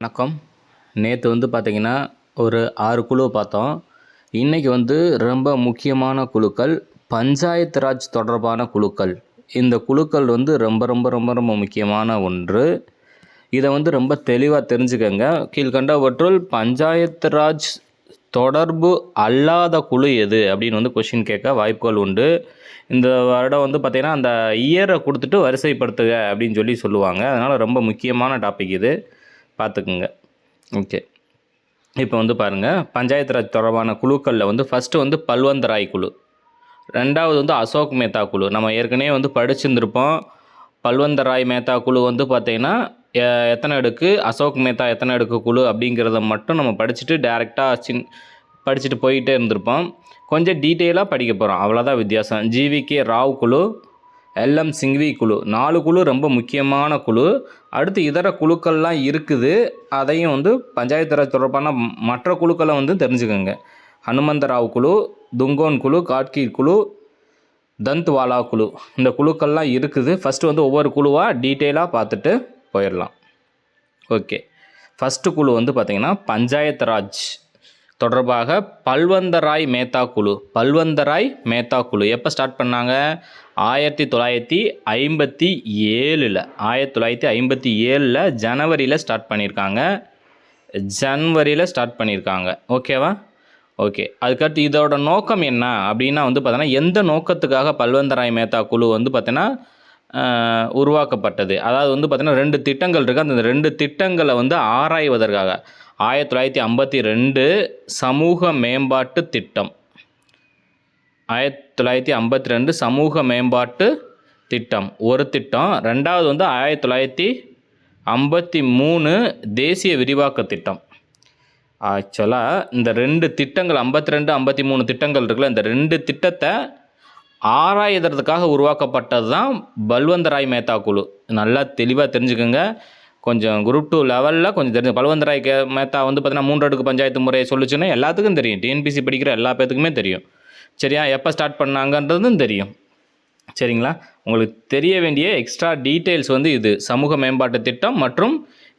வணக்கம். நேற்று வந்து பார்த்தீங்கன்னா ஒரு ஆறு குழு பார்த்தோம். இன்றைக்கி வந்து ரொம்ப முக்கியமான குழுக்கள் பஞ்சாயத்து ராஜ் தொடர்பான குழுக்கள். இந்த குழுக்கள் வந்து ரொம்ப ரொம்ப ரொம்ப ரொம்ப முக்கியமான ஒன்று. இதை வந்து ரொம்ப தெளிவாக தெரிஞ்சுக்கங்க. கீழ்கண்டவற்றுள் பஞ்சாயத்து ராஜ் தொடர்பு அல்லாத குழு எது அப்படின்னு வந்து கொஷின் கேட்க வாய்ப்புகள் உண்டு. இந்த வருடம் வந்து பார்த்திங்கன்னா அந்த இயரை கொடுத்துட்டு வரிசைப்படுத்துக அப்படின்னு சொல்லி சொல்லுவாங்க. அதனால் ரொம்ப முக்கியமான டாபிக் இது. பார்த்துக்குங்க. ஓகே. இப்போ வந்து பாருங்கள் பஞ்சாயத்து ராஜ் தொடர்பான குழுக்களில் வந்து ஃபஸ்ட்டு வந்து பல்வந்தராய் குழு. ரெண்டாவது வந்து அசோக் மேத்தா குழு. நம்ம ஏற்கனவே வந்து படிச்சிருந்துருப்போம். பல்வந்தராய் மேத்தா குழு வந்து பார்த்திங்கன்னா எத்தனை அடுக்கு அசோக் மேத்தா எத்தனை அடுக்கு குழு அப்படிங்கிறத மட்டும் நம்ம படிச்சுட்டு டேரெக்டாக சின் படிச்சுட்டு போயிட்டே இருந்திருப்போம். கொஞ்சம் டீட்டெயிலாக படிக்க போகிறோம் அவ்வளோதான் வித்தியாசம். ஜிவிகே ராவ் குழு எல்எம் சிங்வி குழு. நாலு குழு ரொம்ப முக்கியமான குழு. அடுத்து இதர குழுக்கள்லாம் இருக்குது. அதையும் வந்து பஞ்சாயத்து ராஜ் தொடர்பான மற்ற குழுக்களை வந்து தெரிஞ்சுக்கோங்க. ஹனுமந்தராவ் குழு துங்கோன் குழு காட்கி குழு தந்த்வாலா குழு. இந்த குழுக்கள்லாம் இருக்குது. ஃபஸ்ட்டு வந்து ஒவ்வொரு குழுவாக டீட்டெயிலாக பார்த்துட்டு போயிடலாம். ஓகே. ஃபஸ்ட்டு குழு வந்து பார்த்திங்கன்னா பஞ்சாயத்து ராஜ். தொடர்பாக பல்வந்தராய் மேத்தா குழு. பல்வந்தராய் மேத்தா குழு. எப்போ ஸ்டார்ட் பண்ணாங்க? ஆயிரத்தி தொள்ளாயிரத்தி ஐம்பத்தி ஏழில் ஆயிரத்தி தொள்ளாயிரத்தி ஐம்பத்தி ஏழில் ஜனவரியில் ஸ்டார்ட் பண்ணியிருக்காங்க ஜன்வரியில் ஸ்டார்ட் பண்ணியிருக்காங்க ஓகேவா? ஓகே. அதுக்கடுத்து இதோட நோக்கம் என்ன அப்படின்னா வந்து பார்த்தோன்னா எந்த நோக்கத்துக்காக பல்வந்தராய் மேத்தா குழு வந்து பார்த்தீங்கன்னா உருவாக்கப்பட்டது? அதாவது வந்து பார்த்தீங்கன்னா ரெண்டு திட்டங்கள் இருக்குது அந்த ரெண்டு திட்டங்களை வந்து ஆராய்வதற்காக. ஆயிரத்தி தொள்ளாயிரத்தி ஐம்பத்தி ரெண்டு சமூக மேம்பாட்டு திட்டம். ஆயிரத்தி தொள்ளாயிரத்தி ஐம்பத்தி ரெண்டு சமூக மேம்பாட்டு திட்டம். ஒரு திட்டம். ரெண்டாவது வந்து ஆயிரத்தி தொள்ளாயிரத்தி ஐம்பத்தி மூணு தேசிய விரிவாக்க திட்டம். ஆக்சுவலாக இந்த ரெண்டு திட்டங்கள் ஐம்பத்தி ரெண்டு ஐம்பத்தி மூணு திட்டங்கள் இருக்குல்ல இந்த ரெண்டு திட்டத்தை ஆராய்வதற்காக உருவாக்கப்பட்டது தான் பல்வந்தராய் மேத்தா குழு. நல்லா தெளிவாக தெரிஞ்சுக்கோங்க. கொஞ்சம் குரூப் டூ லெவலில் கொஞ்சம் தெரிஞ்சு பல்வந்தராய் கே மேத்தா வந்து பார்த்தீங்கன்னா மூன்று அடுக்கு பஞ்சாயத்து முறையை சொல்லிச்சுன்னா எல்லாத்துக்கும் தெரியும். டிஎன்பிசி படிக்கிற எல்லா பேத்துக்குமே தெரியும். சரியா? எப்போ ஸ்டார்ட் பண்ணாங்கன்றதும் தெரியும். சரிங்களா? உங்களுக்கு தெரிய வேண்டிய எக்ஸ்ட்ரா டீட்டெயில்ஸ் வந்து இது. சமூக மேம்பாட்டு திட்டம் மற்றும்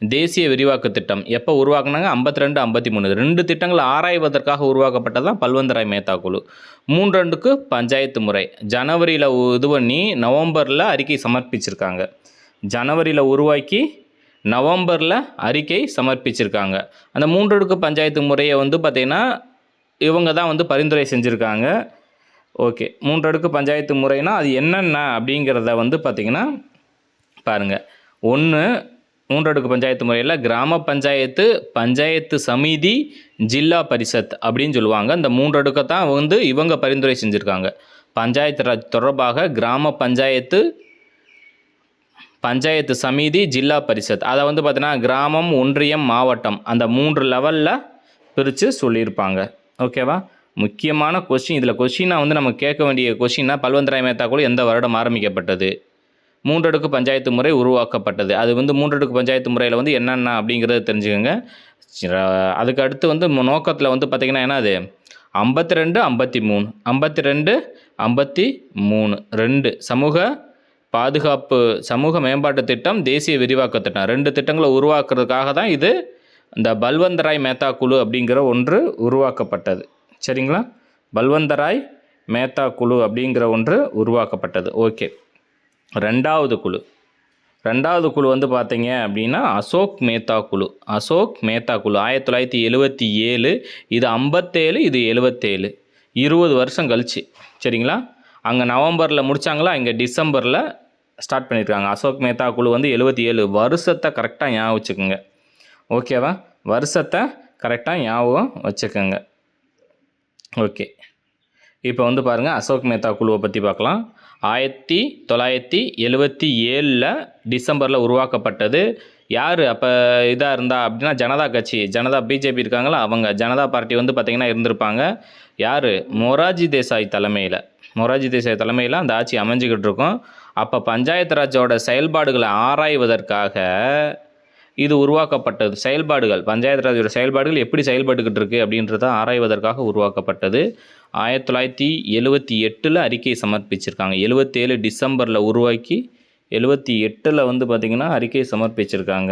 தேசிய விரிவாக்க திட்டம். எப்போ உருவாக்குனாங்க? ஐம்பத்தி ரெண்டு ஐம்பத்தி மூணு ரெண்டு திட்டங்கள் ஆராய்வதற்காக உருவாக்கப்பட்டதான் பல்வந்தராய் மேத்தா குழு. மூன்றண்டுக்கு பஞ்சாயத்து முறை. ஜனவரியில் இது பண்ணி நவம்பரில் அறிக்கை சமர்ப்பிச்சிருக்காங்க. ஜனவரியில் உருவாக்கி நவம்பரில் அறிக்கை சமர்ப்பிச்சிருக்காங்க. அந்த மூன்றடுக்கு பஞ்சாயத்து முறையை வந்து பார்த்திங்கன்னா இவங்க தான் வந்து பரிந்துரை செஞ்சுருக்காங்க. ஓகே. மூன்றடுக்கு பஞ்சாயத்து முறைனா அது என்னென்ன அப்படிங்கிறத வந்து பார்த்திங்கன்னா பாருங்கள் ஒன்று மூன்றடுக்கு பஞ்சாயத்து முறையில் கிராம பஞ்சாயத்து பஞ்சாயத்து சமிதி ஜில்லா பரிஷத் அப்படின்னு சொல்லுவாங்க. இந்த மூன்றடுக்கை தான் வந்து இவங்க பரிந்துரை செஞ்சுருக்காங்க. பஞ்சாயத்து ராஜ் தொடர்பாக கிராம பஞ்சாயத்து பஞ்சாயத்து சமிதி ஜில்லா பரிஷத் அதை வந்து பார்த்தீங்கன்னா கிராமம் ஒன்றியம் மாவட்டம் அந்த மூன்று லெவலில் பிரித்து சொல்லியிருப்பாங்க. ஓகேவா முக்கியமான கொஷின் இதில் கொஷினாக வந்து நம்ம கேட்க வேண்டிய கொஷின்னா பல்வந்தராய் மேத்தா கூட எந்த வருடம் ஆரம்பிக்கப்பட்டது? மூன்றடுக்கு பஞ்சாயத்து முறை உருவாக்கப்பட்டது. அது வந்து மூன்றடுக்கு பஞ்சாயத்து முறையில் வந்து என்னென்ன அப்படிங்கிறத தெரிஞ்சுக்கோங்க. அதுக்கு அடுத்து வந்து நோக்கத்தில் வந்து பார்த்திங்கன்னா என்னது? ஐம்பத்தி ரெண்டு ஐம்பத்தி மூணு ஐம்பத்தி ரெண்டு. ஐம்பத்தி மூணு ரெண்டு சமூக பாதுகாப்பு சமூக மேம்பாட்டு திட்டம் தேசிய விரிவாக்க திட்டம். ரெண்டு திட்டங்களை உருவாக்குறதுக்காக தான் இது இந்த பல்வந்தராய் மேத்தா குழு அப்படிங்கிற ஒன்று உருவாக்கப்பட்டது. சரிங்களா? பல்வந்தராய் மேத்தா குழு அப்படிங்கிற ஒன்று உருவாக்கப்பட்டது. ஓகே. ரெண்டாவது குழு. ரெண்டாவது குழு வந்து பார்த்தீங்க அப்படின்னா அசோக் மேத்தா குழு. அசோக் மேத்தா குழு. ஆயிரத்தி தொள்ளாயிரத்தி எழுபத்தி ஏழு இது ஐம்பத்தேழு இது எழுபத்தேழு இருபது வருஷம் கழிச்சு. சரிங்களா? அங்கே நவம்பரில் முடித்தாங்களா இங்கே டிசம்பரில் ஸ்டார்ட் பண்ணியிருக்காங்க. அசோக் மேத்தா குழு வந்து எழுபத்தி ஏழு வருஷத்தை கரெக்டாக ஞாபகம் வச்சுக்கோங்க. ஓகேவா? வருஷத்தை கரெக்டாக ஞாபகம் வச்சுக்கோங்க. ஓகே. இப்போ வந்து பாருங்கள் அசோக் மேத்தா குழுவை பற்றி பார்க்கலாம். ஆயிரத்தி தொள்ளாயிரத்தி எழுபத்தி ஏழில் டிசம்பரில் உருவாக்கப்பட்டது. யார்? அப்போ இதாக இருந்தா அப்படின்னா ஜனதா கட்சி. ஜனதா பிஜேபி இருக்காங்களா? அவங்க. ஜனதா பார்ட்டி வந்து பார்த்திங்கன்னா இருந்திருப்பாங்க. யார்? மொராஜி தேசாய் தலைமையில். மொராஜி தேசாய் தலைமையில் அந்த ஆட்சி அமைஞ்சிக்கிட்டு இருக்கும். அப்போ பஞ்சாயத்து ராஜோட செயல்பாடுகளை ஆராய்வதற்காக இது உருவாக்கப்பட்டது. செயல்பாடுகள் பஞ்சாயத்து ராஜோட செயல்பாடுகள் எப்படி செயல்பட்டுக்கிட்டு இருக்குது அப்படின்றத ஆராய்வதற்காக உருவாக்கப்பட்டது. ஆயிரத்தி தொள்ளாயிரத்தி எழுவத்தி எட்டில் அறிக்கை சமர்ப்பிச்சிருக்காங்க. எழுவத்தேழு டிசம்பரில் உருவாக்கி எழுவத்தி எட்டில் வந்து பார்த்திங்கன்னா அறிக்கை சமர்ப்பிச்சிருக்காங்க.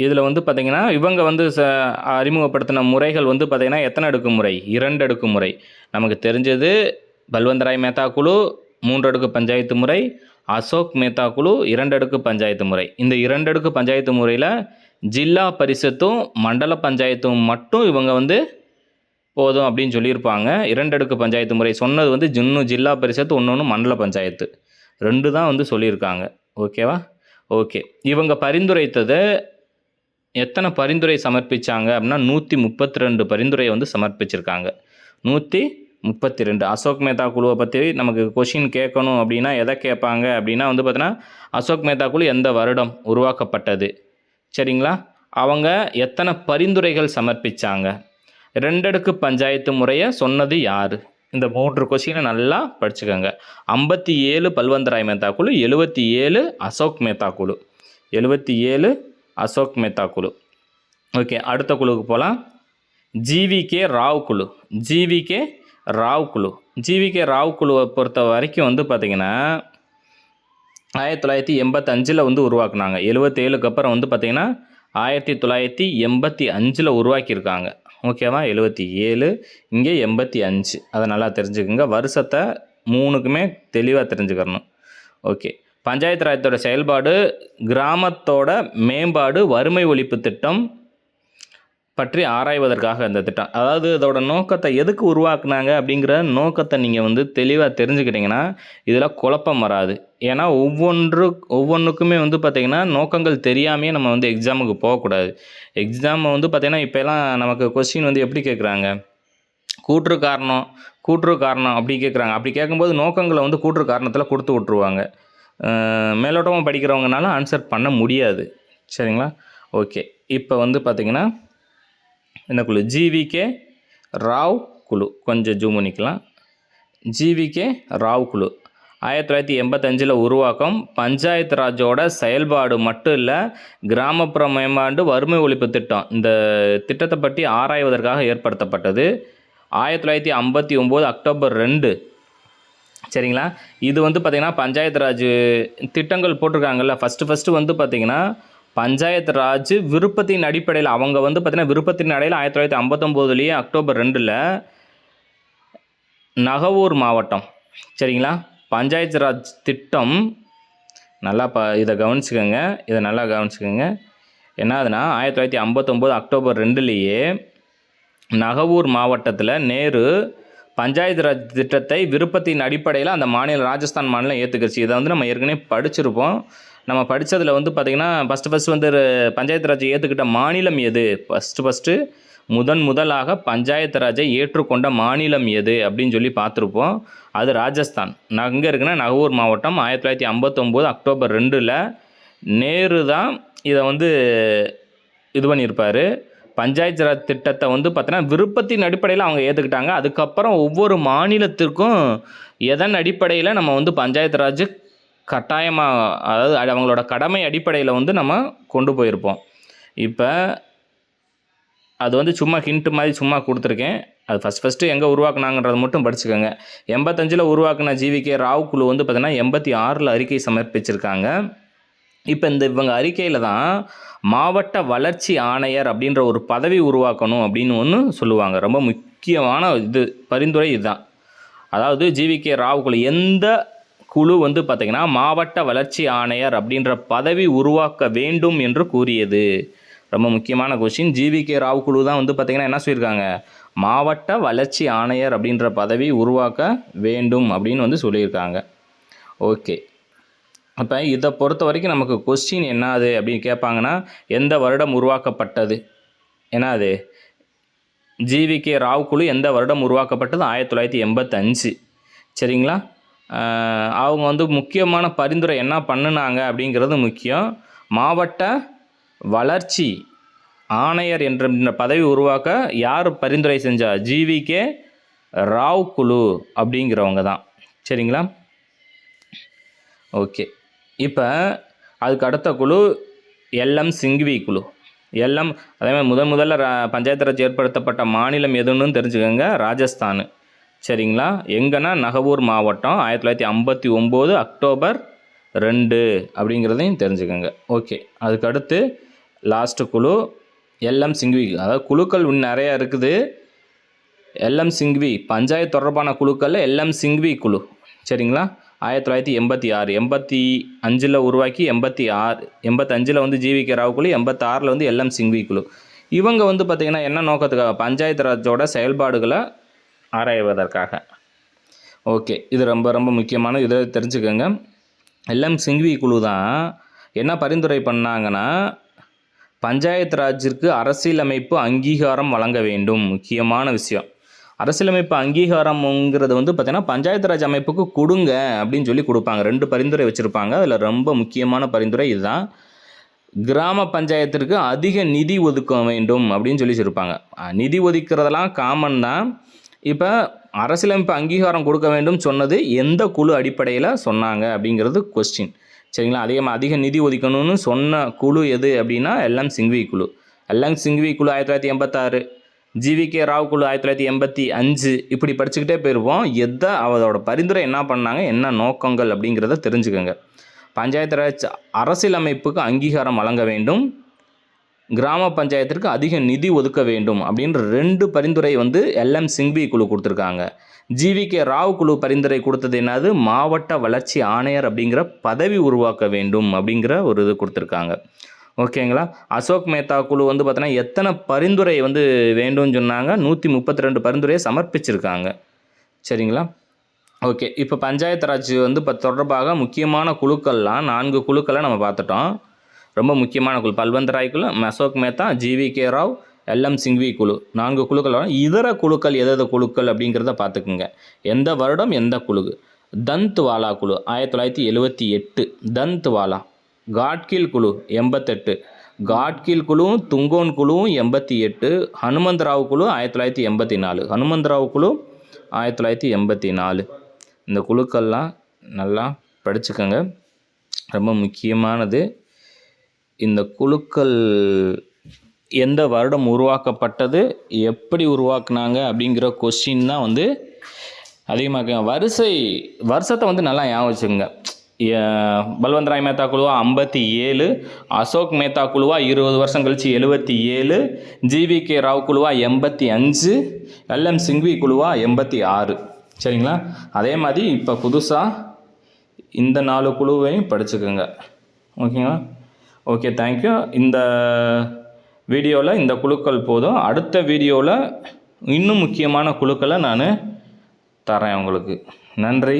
இதில் வந்து பார்த்திங்கன்னா இவங்க வந்து ச அறிமுகப்படுத்தின முறைகள் வந்து பார்த்திங்கன்னா எத்தனை அடுக்கு முறை இரண்டு அடுக்கு முறை நமக்கு தெரிஞ்சது பல்வந்தராய் மேத்தா குழு மூன்றடுக்கு பஞ்சாயத்து முறை அசோக் மேத்தா குழு இரண்டடுக்கு பஞ்சாயத்து முறை. இந்த இரண்டடுக்கு பஞ்சாயத்து முறையில் ஜில்லா பரிஷத்தும் மண்டல பஞ்சாயத்தும் மட்டும் இவங்க வந்து போதும் அப்படின்னு சொல்லியிருப்பாங்க. இரண்டடுக்கு பஞ்சாயத்து முறை சொன்னது வந்து இன்னும் ஜில்லா பரிஷத்து ஒன்று ஒன்று மண்டல பஞ்சாயத்து. ரெண்டு தான் வந்து சொல்லியிருக்காங்க. ஓகேவா ஓகே இவங்க பரிந்துரைத்தது எத்தனை பரிந்துரை சமர்ப்பிச்சாங்க அப்படின்னா நூற்றி முப்பத்தி ரெண்டு பரிந்துரையை வந்து சமர்ப்பிச்சிருக்காங்க. நூற்றி முப்பத்தி ரெண்டு அசோக் மேத்தா குழுவை பற்றி நமக்கு கொஷின் கேட்கணும் அப்படின்னா எதை கேட்பாங்க அப்படின்னா வந்து பார்த்தீங்கன்னா அசோக் மேத்தா குழு எந்த வருடம் உருவாக்கப்பட்டது? சரிங்களா? அவங்க எத்தனை பரிந்துரைகள் சமர்ப்பிச்சாங்க? ரெண்டடுக்கு பஞ்சாயத்து முறையை சொன்னது யார்? இந்த மூன்று கொஷினை நல்லா படிச்சுக்கோங்க. ஐம்பத்தி ஏழு பல்வந்தராய் மேத்தா குழு எழுபத்தி ஏழு அசோக் மேத்தா குழு. எழுபத்தி ஏழு அசோக் மேத்தா குழு. ஓகே அடுத்த குழுவுக்கு போகலாம் ஜிவிகே ராவ் குழு. ஜிவிகே ராவ் குழு. ஜிவிகே ராவ் குழுவை பொறுத்த வரைக்கும் வந்து பார்த்திங்கன்னா ஆயிரத்தி தொள்ளாயிரத்தி எண்பத்தஞ்சில் வந்து உருவாக்குனாங்க. எழுபத்தேழுக்கு அப்புறம் வந்து பார்த்திங்கன்னா ஆயிரத்தி தொள்ளாயிரத்தி எண்பத்தி அஞ்சில் உருவாக்கியிருக்காங்க. ஓகேவா? எழுபத்தி ஏழு இங்கே எண்பத்தி அஞ்சு. அதை நல்லா தெரிஞ்சுக்கோங்க. வருஷத்தை மூணுக்குமே தெளிவாக தெரிஞ்சுக்கணும் ஓகே. பஞ்சாயத்து ராஜத்தோட செயல்பாடு கிராமத்தோட மேம்பாடு வறுமை ஒழிப்பு திட்டம் பற்றி ஆராய்வதற்காக இந்த திட்டம். அதாவது இதோட நோக்கத்தை எதுக்கு உருவாக்குனாங்க அப்படிங்கிற நோக்கத்தை நீங்கள் வந்து தெளிவாக தெரிஞ்சுக்கிட்டிங்கன்னா இதில் குழப்பம் வராது. ஏன்னா ஒவ்வொன்று ஒவ்வொன்றுக்குமே வந்து பார்த்திங்கன்னா நோக்கங்கள் தெரியாமையே நம்ம வந்து எக்ஸாமுக்கு போகக்கூடாது. எக்ஸாம் வந்து பார்த்திங்கன்னா இப்போலாம் நமக்கு கொஸ்டின் வந்து எப்படி கேட்குறாங்க கூற்று காரணம் கூற்று காரணம் அப்படி கேட்குறாங்க அப்படி கேட்கும்போது நோக்கங்களை வந்து கூற்று காரணத்தில் கொடுத்து விட்ருவாங்க மேலோட்டமாக படிக்கிறவங்கனால ஆன்சர் பண்ண முடியாது. சரிங்களா? ஓகே இப்போ வந்து பார்த்திங்கன்னா என்ன குழு? ஜிவிகே ராவ் குழு. கொஞ்சம் ஜூம் பண்ணிக்கலாம். ஜிவிகே ராவ் குழு. ஆயிரத்தி தொள்ளாயிரத்தி எண்பத்தஞ்சில் உருவாக்கம் பஞ்சாயத்து ராஜோட செயல்பாடு மட்டும் இல்லை கிராமப்புற மேம்பாண்டு வறுமை ஒழிப்பு திட்டம். இந்த திட்டத்தை பற்றி ஆராய்வதற்காக ஏற்படுத்தப்பட்டது. ஆயிரத்தி தொள்ளாயிரத்தி ஐம்பத்தி ஒம்பது அக்டோபர் ரெண்டு. சரிங்களா? இது வந்து பார்த்திங்கன்னா பஞ்சாயத்து ராஜ் திட்டங்கள் போட்டிருக்காங்கல்ல. ஃபஸ்ட்டு ஃபஸ்ட்டு வந்து பார்த்திங்கன்னா பஞ்சாயத்து ராஜ் விருப்பத்தின் அடிப்படையில் அவங்க வந்து பார்த்திங்கன்னா விருப்பத்தின் அடையில் ஆயிரத்தி தொள்ளாயிரத்தி ஐம்பத்தொம்போதுலேயே அக்டோபர் ரெண்டில் நகவூர் மாவட்டம். சரிங்களா? பஞ்சாயத்து ராஜ் திட்டம் நல்லா ப இதை கவனிச்சுக்கோங்க. இதை நல்லா கவனிச்சுக்கோங்க. என்னதுன்னா ஆயிரத்தி தொள்ளாயிரத்தி ஐம்பத்தொம்போது அக்டோபர் ரெண்டுலேயே நகவூர் மாவட்டத்தில் நேரு பஞ்சாயத்து ராஜ் திட்டத்தை விருப்பத்தின் அடிப்படையில் அந்த மாநில ராஜஸ்தான் மாநிலம் ஏற்றுக்கிச்சு இதை வந்து நம்ம ஏற்கனவே படிச்சிருப்போம். நம்ம படித்ததில் வந்து பார்த்திங்கன்னா ஃபஸ்ட்டு ஃபஸ்ட்டு வந்து பஞ்சாயத்து ராஜை ஏற்றுக்கிட்ட மாநிலம் எது? ஃபஸ்ட்டு ஃபஸ்ட்டு முதன் முதலாக பஞ்சாயத்து ராஜை ஏற்றுக்கொண்ட மாநிலம் எது? அப்படின்னு சொல்லி பார்த்துருப்போம். அது ராஜஸ்தான். நான் எங்கே இருக்குன்னா நகூர் மாவட்டம் ஆயிரத்தி தொள்ளாயிரத்தி ஐம்பத்தொம்போது அக்டோபர் ரெண்டில் நேரு தான் இதை வந்து இது பண்ணியிருப்பார். பஞ்சாயத்து ராஜ் திட்டத்தை வந்து பார்த்தீங்கன்னா விருப்பத்தின் அடிப்படையில் அவங்க ஏற்றுக்கிட்டாங்க அதுக்கப்புறம் ஒவ்வொரு மாநிலத்திற்கும் எதன் அடிப்படையில் நம்ம வந்து பஞ்சாயத்து ராஜ் கட்டாயமாக அதாவது அவங்களோட கடமை அடிப்படையில் வந்து நம்ம கொண்டு போயிருப்போம். இப்போ அது வந்து சும்மா ஹிண்ட்டு மாதிரி சும்மா கொடுத்துருக்கேன். அது ஃபஸ்ட் ஃபஸ்ட்டு எங்கே உருவாக்குனாங்கன்றது மட்டும் படிச்சுக்கோங்க. எண்பத்தஞ்சில் உருவாக்குன ஜிவிகே ராவ் குழு வந்து பார்த்திங்கன்னா எண்பத்தி ஆறில் அறிக்கை சமர்ப்பிச்சிருக்காங்க. இப்போ இந்த இவங்க அறிக்கையில் தான் மாவட்ட வளர்ச்சி ஆணையர் அப்படின்ற ஒரு பதவி உருவாக்கணும் அப்படின்னு ஒன்று சொல்லுவாங்க. ரொம்ப முக்கியமான இது பரிந்துரை இதுதான். அதாவது ஜிவிகே ராவ் குழு எந்த குழு வந்து பார்த்திங்கன்னா மாவட்ட வளர்ச்சி ஆணையர் அப்படின்ற பதவி உருவாக்க வேண்டும் என்று கூறியது. ரொம்ப முக்கியமான கொஸ்டின் ஜிவிகே ராவ் குழு தான் வந்து பார்த்திங்கன்னா என்ன சொல்லியிருக்காங்க? மாவட்ட வளர்ச்சி ஆணையர் அப்படின்ற பதவி உருவாக்க வேண்டும் அப்படின்னு வந்து சொல்லியிருக்காங்க. ஓகே அப்போ இதை பொறுத்த வரைக்கும் நமக்கு கொஸ்டின் என்னது அப்படின்னு கேட்பாங்கன்னா எந்த வருடம் உருவாக்கப்பட்டது? என்னது ஜிவிகே ராவ் குழு எந்த வருடம் உருவாக்கப்பட்டது? ஆயிரத்தி தொள்ளாயிரத்தி எண்பத்தஞ்சு சரிங்களா? அவங்க வந்து முக்கியமான பரிந்துரை என்ன பண்ணுனாங்க அப்படிங்கிறது முக்கியம். மாவட்ட வளர்ச்சி ஆணையர் என்ற பதவி உருவாக்க யார் பரிந்துரை செஞ்சா? ஜிவிகே ராவ் குழு அப்படிங்கிறவங்க தான். சரிங்களா? ஓகே. இப்போ அதுக்கு அடுத்த குழு எல்எம் சிங்வி குழு. எல்எம் அதே மாதிரி முதன் முதல்ல ரா- பஞ்சாயத்து ராஜ் ஏற்படுத்தப்பட்ட மாநிலம் எதுன்னு தெரிஞ்சுக்கோங்க. ராஜஸ்தான். சரிங்களா? எங்கன்னா நகவூர் மாவட்டம் ஆயிரத்தி தொள்ளாயிரத்தி ஐம்பத்தி ஒம்பது அக்டோபர் ரெண்டு அப்படிங்கிறதையும் தெரிஞ்சுக்கோங்க. ஓகே. அதுக்கடுத்து லாஸ்ட்டு குழு எல்எம் சிங்வி. அதாவது குழுக்கள் இன்னும் நிறையா இருக்குது. எல்எம் சிங்வி பஞ்சாயத்து தொடர்பான குழுக்களில் எல்எம் சிங்வி குழு. சரிங்களா? ஆயிரத்தி தொள்ளாயிரத்தி எண்பத்தி ஆறு. எண்பத்தி அஞ்சில் உருவாக்கி எண்பத்தி ஆறு எண்பத்தஞ்சில் வந்து ஜிவிகே ராவ் குழு எண்பத்தாறில் வந்து எல்எம் சிங்வி குழு. இவங்க வந்து பார்த்திங்கன்னா என்ன நோக்கத்துக்காக? பஞ்சாயத்து ராஜோட செயல்பாடுகளை ஆராய்வதற்காக. ஓகே இது ரொம்ப ரொம்ப முக்கியமான இதை தெரிஞ்சுக்கோங்க. எல்லாம் சிங்வி குழு தான் என்ன பரிந்துரை பண்ணாங்கன்னா பஞ்சாயத்து ராஜிற்கு அரசியலமைப்பு அங்கீகாரம் வழங்க வேண்டும். முக்கியமான விஷயம். அரசியலமைப்பு அங்கீகாரம்ங்கிறது வந்து பார்த்திங்கன்னா பஞ்சாயத்து ராஜ் அமைப்புக்கு கொடுங்க அப்படின்னு சொல்லி கொடுப்பாங்க. ரெண்டு பரிந்துரை வச்சுருப்பாங்க. அதில் ரொம்ப முக்கியமான பரிந்துரை இதுதான். கிராம பஞ்சாயத்திற்கு அதிக நிதி ஒதுக்க வேண்டும் அப்படின்னு சொல்லி சொல்லியிருப்பாங்க நிதி ஒதுக்கிறதெல்லாம் காமன் தான். இப்போ அரசியலமைப்பு அங்கீகாரம் கொடுக்க வேண்டும் சொன்னது எந்த குழு அடிப்படையில் சொன்னாங்க அப்படிங்கிறது கொஸ்டின் சரிங்களா? அதிகமாக அதிக நிதி ஒதுக்கணும்னு சொன்ன குழு எது அப்படின்னா எல்லாம் சிங்வி குழு. எல்லாம் சிங்வி குழு ஆயிரத்தி தொள்ளாயிரத்தி எண்பத்தாறு ஜிவிகே ராவ் குழு ஆயிரத்தி தொள்ளாயிரத்தி எண்பத்தி அஞ்சு இப்படி படிச்சுக்கிட்டே போயிருப்போம். எதை அதோட பரிந்துரை என்ன பண்ணாங்க என்ன நோக்கங்கள் அப்படிங்கிறத தெரிஞ்சுக்கோங்க. பஞ்சாயத்து ராஜ் அரசியலமைப்புக்கு அங்கீகாரம் வழங்க வேண்டும். கிராம பஞ்சாயத்திற்கு அதிக நிதி ஒதுக்க வேண்டும் அப்படின்ற ரெண்டு பரிந்துரை வந்து எல்எம் சிங்வி குழு கொடுத்துருக்காங்க. ஜிவிகே ராவ் குழு பரிந்துரை கொடுத்தது என்னது? மாவட்ட வளர்ச்சி ஆணையர் அப்படிங்கிற பதவி உருவாக்க வேண்டும் அப்படிங்கிற ஒரு இது கொடுத்துருக்காங்க. ஓகேங்களா? அசோக் மேத்தா குழு வந்து பார்த்தோன்னா எத்தனை பரிந்துரை வந்து வேண்டும்னு சொன்னாங்க? நூற்றி முப்பத்தி ரெண்டு பரிந்துரையை சமர்ப்பிச்சிருக்காங்க. சரிங்களா? ஓகே. இப்போ பஞ்சாயத்து ராஜ் வந்து இப்போ தொடர்பாக முக்கியமான குழுக்கள்லாம் நான்கு குழுக்களை நம்ம பார்த்துட்டோம். ரொம்ப முக்கியமான குழு. பல்வந்த் ராய் குழு Ashok Mehta G V K Rao L M Singhvi குழு. நான்கு குழுக்கள் இதர குழுக்கள் எதெது குழுக்கள் அப்படிங்கிறத பார்த்துக்குங்க. எந்த வருடம் எந்த குழு? தந்த் வாலா குழு ஆயிரத்தி தொள்ளாயிரத்தி எழுவத்தி எட்டு. தந்த் வாலா காட்கில் குழு எண்பத்தெட்டு. காட்கில் குழுவும் துங்கோன் குழுவும் எண்பத்தி எட்டு. ஹனுமந்த் ராவ் குழு ஆயிரத்தி தொள்ளாயிரத்தி எண்பத்தி நாலு. ஹனுமந்த் ராவ் குழு ஆயிரத்தி தொள்ளாயிரத்தி எண்பத்தி நாலு. இந்த குழுக்கள்லாம் நல்லா படிச்சுக்கோங்க. ரொம்ப முக்கியமானது. இந்த குழுக்கள் எந்த வருடம் உருவாக்கப்பட்டது எப்படி உருவாக்குனாங்க அப்படிங்கிற கொஸ்டின் தான் வந்து அதிகமாக வரிசை வருஷத்தை வந்து நல்லா ஞாபகம் வச்சுக்கோங்க. பல்வந்த் ராய் மேத்தா குழுவா ஐம்பத்தி ஏழு அசோக் மேத்தா குழுவா இருபது வருஷம் கழிச்சு எழுபத்தி ஏழு ஜிவி கே ராவ் குழுவா எண்பத்தி அஞ்சு எல்எம் சிங்வி குழுவா எண்பத்தி ஆறு. சரிங்களா? அதே மாதிரி இப்போ புதுசாக இந்த நாலு குழுவையும் படிச்சுக்கோங்க. ஓகேங்களா? ஓகே தேங்க்யூ இந்த வீடியோவில் இந்த குழுக்கள் போதும். அடுத்த வீடியோவில் இன்னும் முக்கியமான குழுக்களை நான் தரேன் உங்களுக்கு. நன்றி.